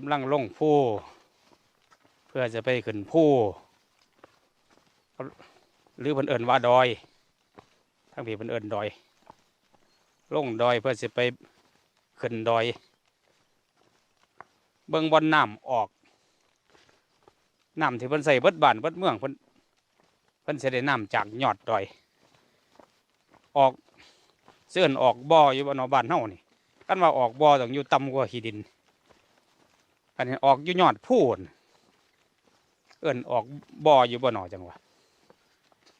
กำลังลงผู้ เพื่อจะไปขึ้นผู้ หรือเพิ่นเอิ้นว่าดอยทั้งพี่เพิ่นเอิ้นดอย ลงดอยเพื่อจะไปขึ้นดอย เบิ่งบอลน้ำออกน้ำที่เพิ่นใส่เบิดบ้านเบิดเมืองเพิ่นเพิ่นสิได้น้ำจากยอดดอย ออกเสื่อนออกบ่ออยู่บนบ้านเฮานี่กันว่าออกบ่อต้องอยู่ต่ำกว่าขี้ดิน อันนี้ออกอยู่ยอดพูนเอิ้นออกบ่ออยู่บ่หนอจังวะ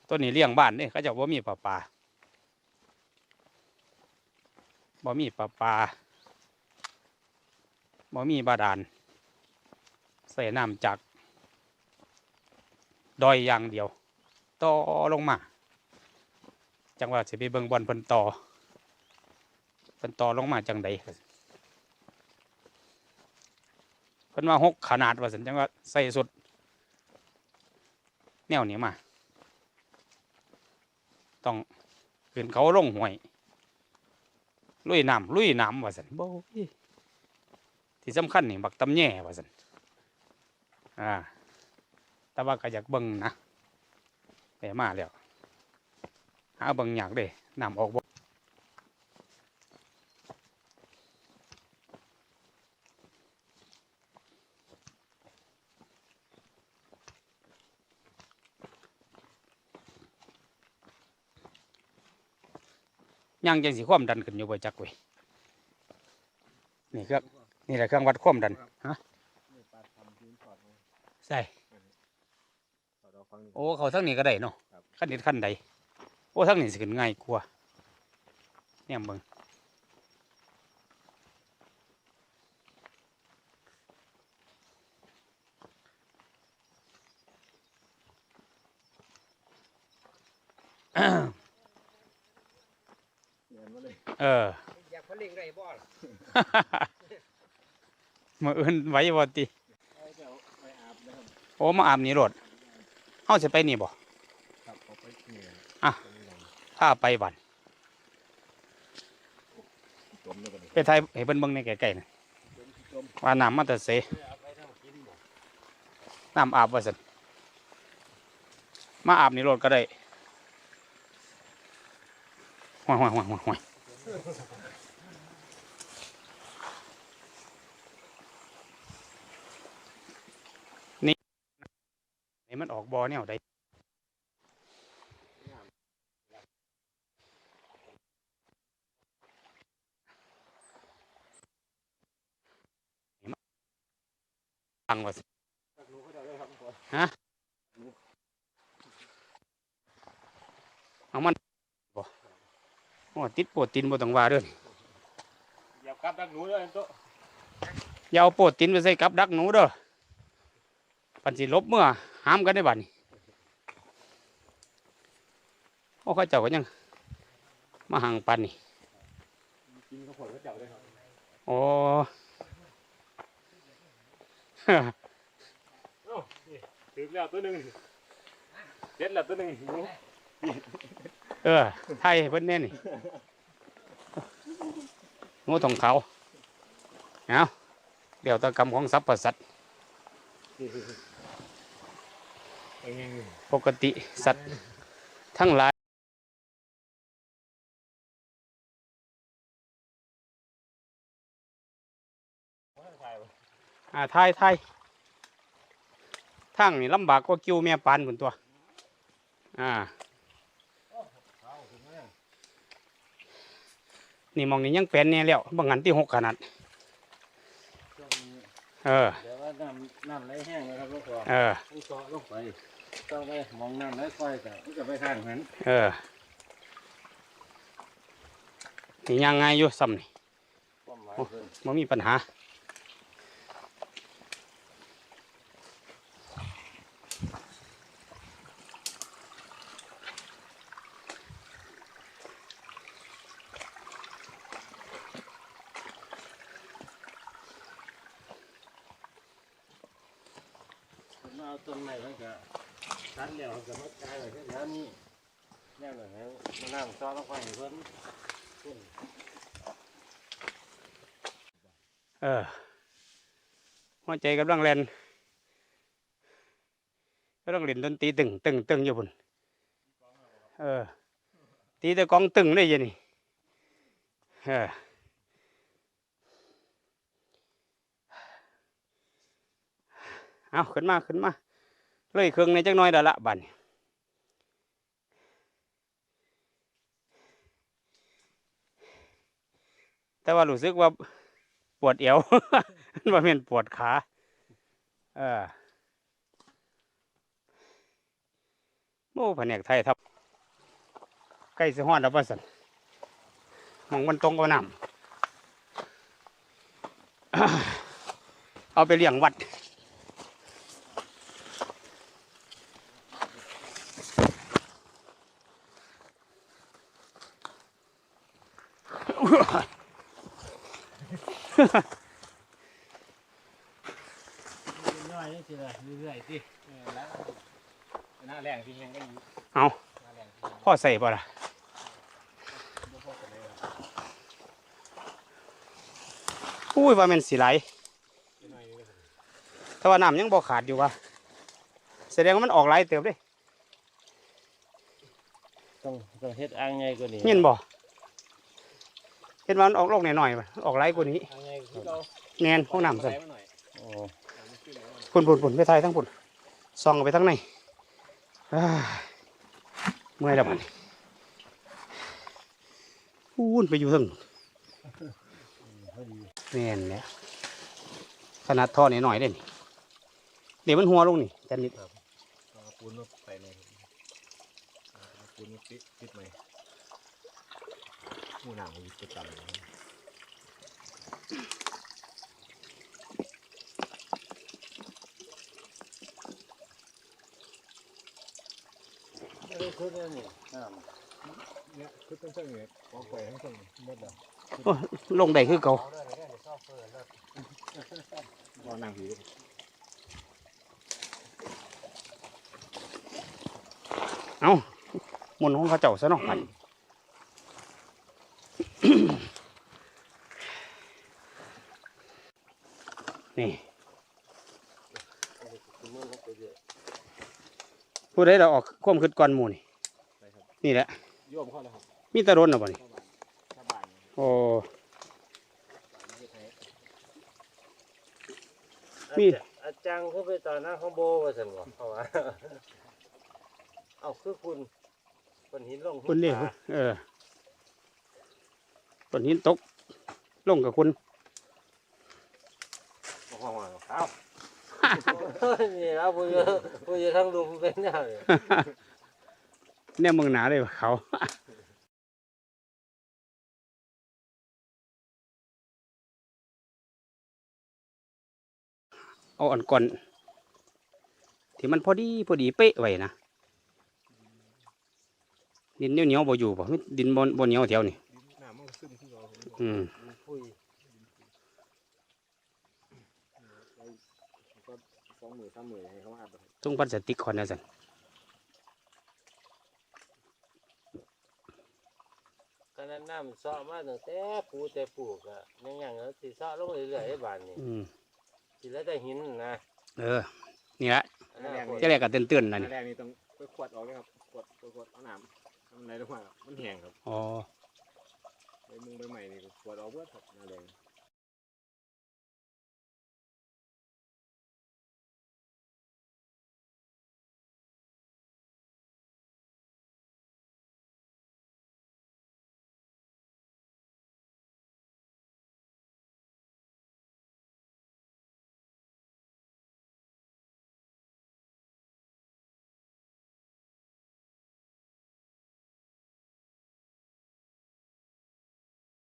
ตัวนี้เลี้ยงบ้านเนี่ยเขาจะว่ามีปลาปลาบ่มีปลาปลาบ่มีบาดาลใส่น้ำจากดอยอย่างเดียว ต่อลงมา จังว่าสิไปเบิ่งบอลเพิ่นต่อเพิ่นต่อลงมาจังใดเพิ่นว่าหกขนาดว่าสันจังว่าใส่สุด แนวนี้มา ต้องขึ้นเขาลงห้วย ลุยน้ำลุยน้ำว่าสันโบที่สำคัญนี่บักตำแย่ว่าสันอ่าแต่ว่าก็อยากเบิ่งนะแต่มาแล้วหาเบิ่งอยากเด้น้ำออกบ่ ยังจังสิความดันขึ้นอยู่บ่จักเว้ยนี่เครื่องนี่แหละเครื่องวัดความดันฮะใช่โอ้เขาทั้งนี้ก็ได้เนาะขั้นนี้ขั้นใดโอ้ทั้งนี้สิขึ้นง่ายกว่าเนี่ยเบิ่ง เออ อยากผลิตไรบ่ล่ะมาอื่นไว้บ่ติเอาเดี๋ยวไปอาบนะครับโอ้มาอาบนี่รถเฮาสิไปนี่บ่ครับเอาไปเนี่ยอะถ้าไปบันจมแล้วก็ดิไปไทยให้เพิ่นเบิ่งในไกลๆน่ะจมจมว่าน้ำมาแต่เสเอาไปทำกินบ่น้ำอาบว่าซั่นมาอาบนี่รถก็ได้ห่วยห่วยห่วยห่วยห่วย นี่นี่มันออกบอเนี่ยได้ฟังว่าฮะเอามัน โอ้ติดโปรตีนบ่ต้องว่าเด้อนี่อย่ากลับดักหนูเลยโต๊ะอย่าเอาโปรตีนไปใส่กับดักหนูเด้อปันสิลบเมื่อห้ามกันได้บัดนี้โอ้เขาเจ้าก็ยังมาหังปันนี่กินข้าวโพดก็เจ้าเลยครับโอ้โอ้นี่ถึงแล้วตัวหนึ่งเด็ดแล้วตัวหนึ่งหนู เออไทยเพิ่นแน่นี่งูทองเขาเอาเดี๋ยวตะกรรมของสรรพสัตว์ปกติสัตว์ทั้งหลายอ่าไทยไทยทั้งนี่ลำบากกว่ากิ้วแม่ปานผนตัว อ่า นี่มองนี่ยังเป็นแน่แล้วบางงันที่หกขนาด เออเดี๋ยวว่าน้ำน้ำไหลแห้งเลยครับลูกพ่อเออต้องเจาะลงไปต้องไปมองน้ำไหลค่อยแต่ก็จะไปข้างนั้นเออนี่ยังไงอยู่ซ้ำนี่ความหมายคือมันมีปัญหา ต้นไม้มันก็ทันแล้วมันก็มากลายแบบนี้นี่แน่เลยแล้วมานั่งซ้อนลงไปให้เพิ่นเออหัวใจกำลังแล่นกำลังเล่นดนตรีตึงตึงตึงอยู่พุ่นเออ ตีแต่กองตึงได้ยังนี่เออเอาขึ้นมา ขึ้นมา เลยเครื่องในจักหน้อยแล้วละบันแต่ว่ารู้สึกว่าปวดเอวว่าเป็นปวดขาเออโอ้แผนกไทยทับใกล้สิฮอดแล้วป่ะสันมองมันตรงกับน้ำเอาไปเลี้ยงวัด น้อยนี่สิละเรื่อยๆสิเออแล้วหน้าแรงที่ยังก็อยู่เอาหน้าแรงที่ยังพ่อใส่ป่ะล่ะบ่พอกันเลยอะอุ้ยว่าแมันสีไหลน้อยนี่ก็สิแต่ว่าน้ำยังบ่ขาดอยู่วะแสดงว่ามันออกไหลายเติบเด้ต้องต้องเฮ็ดอ่างใหญ่กว่านี้เห็นบ่ เห็นว่ามันออกโลกหน่อยๆว่ะออกไหลายกว่านี้อ่างใหญ่คือเราแนนห้องน้ำสั่นโอ้ปุ่นปุ่นปุ่นไปไทยทั้งปุ่นซองไปทั้งในอ้ายเมื่อยแล้วมันพูนไปอยู่ทั้งพอดีแม่นเนี่ยขนาดท่อนี่หน่อยๆเด่นเดี๋ยวมันหัวลงนี่จันนิดเอาปูนมาใส่ในเอาปูนมาปิดปิดไหม หมูหนังมันจะต่ำไม่ได้ขึ้นแล้วนี่น้ำเนี่ยขึ้นตั้งแต่เนี่ยออกไปทั้งตรงหมดแล้วโอ้ยลงได้คือเก่าเอาเลยเนี่ยชอบเปิดแล้วรอนั่งผีเอาหมุนของเขาเจ้าซะเนาะไป นี่คุณมือเขาไปเยอะผู้ใดเราออกความคิดก่อนหมู่นี่ไปครับนี่แหละโยมเข้าแล้วครับมีแตะรนหรอบ่นี่เข้าบ้านเข้าบ้านโอ้มีมีอาจารย์เขาไปตอนหน้าของโบว่าสันบอกเขาว่าเอาคือคุณคนหินลงคุณนี่หินเออต้นหินตกลงกับคุณ ตาบอกว่าเอานี่ แล้วผู้เยอะผู้เยอะทั้งลุมเป็นแนวเนี่ยเนี่ยมึงหนาเลยว่ะเขาเอาอันก่อน ที่มันพอดีพอดีเป๊ะไว้นะดินเหนียวเหนียวๆบ่อยู่ป่ะดินบนบนเหนียวแถวนี่น้ำมันซึมขึ้นเราอืม พุยก็ส องหมื่นสามหมื่นให้เขาอัดทุ่งพลาสติกคอนนะสันขนาดน้ำซ้อมาตั้งแต่ปูแต่ปลูกอะยังยังแล้วสิซ้อลงเรื่อยๆไอ้บ้านนี่อืมสิแล้วแต่หินนะเออ นี่ละอันนั้นจะเรียกกันเตือนๆนะนี่แรกนี่ต้องไปขวดออกเลยครับขวดขวดขวดเอาน้ำทำอะไรลงมามันแห้งครับอ๋อใบมุงใบใหม่นี่ก็ขวดออกเบิดครับหน้าแรง